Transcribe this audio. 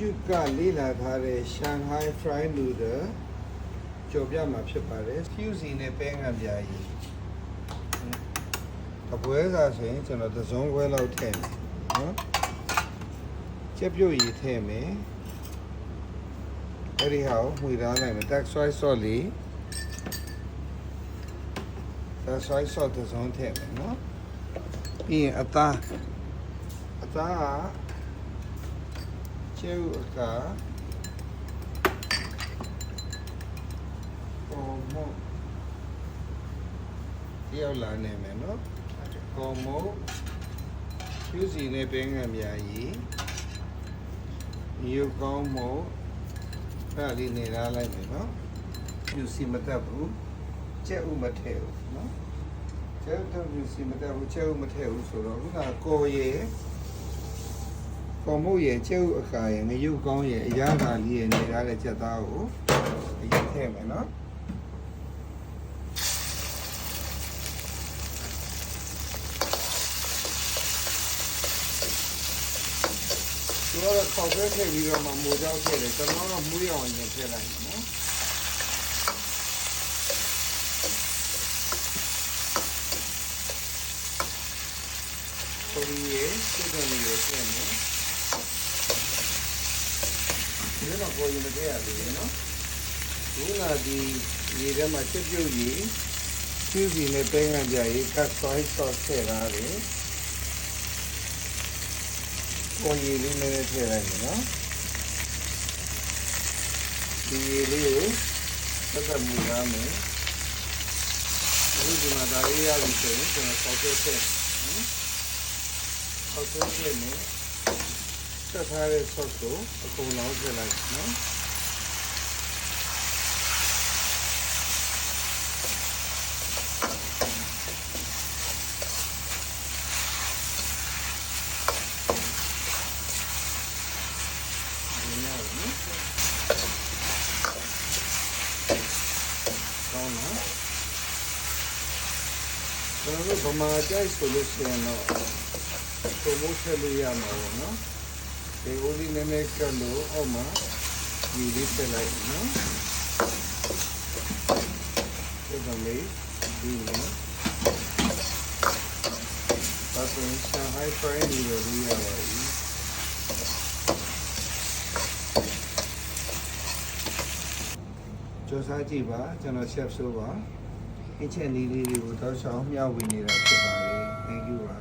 ကျုကလေးလာထားတဲ့ Shanghai Fried Noodle ကြော်ပြမှာဖြစ်ပါတယ် Fuse နဲ့ပဲငံပြာကြီးတပွဲစားဆိုရင်ကျွန်တော်တစ်စုံခွဲလောက်ထည့်မယ်နော်ကျက်ပြုတ်ရည်ထည့်မယ်အဲ့ဒီဟာကိုမှွေထားလိုက်မယ် tax soy sauce လေး tax soy sauce တစ်စုံထည့်မယ်နော်ပြီးရင်အသားအသားက ကျုပ်အကပေါ်မတယောက်လာနေမယ်နော်ပေါ်မဖြူစီနဲ့ပင်းငံများကြီးယူကောင်းမို့အဲ့ဒီနေလာလိုက်မယ်နော်ဖြူစီမတက်ဘူးကျက်ဥမထဲဘူးနော်ကျက်ဥတော့ဖြူစီမတက်ဘူးကျက်ဥမထဲဘူးဆိုတော့ခုနကကိုရ ည်ပေါ်မုတ်ရဲ့ကျုပ်အခါရဲ့ငရုတ်ကောင်းရဲ့အရာသာလေးရဲ့နေရတဲ့ချက်သားကိုအရင်ထည့်မယ်နော်ဒီတော့ခေါက်ပဲထည့်ပြီးတော့မှမိုးကြောက်ထည့်တယ်ကျွန်တော်ကမွေးအောင်ရင်ထည့်လိုက်မယ်နော်ဆိုပြီးရဲ့စိတ်တော်လေးရဲ့ထည့် မယ်ဒီတော့ကိုရင်မတည့်ရသေးဘူးနော်ဒုနာဒီရေထဲမှာချက်ပြုတ်ကြီးကျူးစီနဲ့ပဲငံကြရေးကတ်ဆွိုင်းဆော့ထည့်ထားတယ်ကိုရေလေးနဲ့ထည့်လိုက်မယ်နော်ဒီရေလေးကိုသက်သက်မူထားမယ်အခုဒီမှာဒါလေးရပြီဆိုရင်ကျွန်တော်ဆောက်ထည့်နော်ဆောက်ထည့်မယ်ဆက်ထားတဲ့ sauce ကိုအကုန်လုံးထည့်လိုက် နော်ဒီနော်နော်ကောင်းနော်ကျွန်တော်တို့ဗမာကြိုက်ဆိုလို့ရှိရင်တော့ပုံမိုးထည့်လို့ရမှာပေါ့နော် ဒီဦးလေးနည်းနည်းကလို့အောက်မှာဒီလေးထည့်လိုက်နော်ဒီကလေးဒီလေးဒါဆိုရင် Shanghai Fried Noodle လေးရပါပြီကြောစားကြည့်ပါကျွန်တော် chef ဆိုပါအင်းချက်လေးလေးတွေကိုတောက်ဆောင်မျှဝေနေတာဖြစ်ပါတယ် thank you ပါ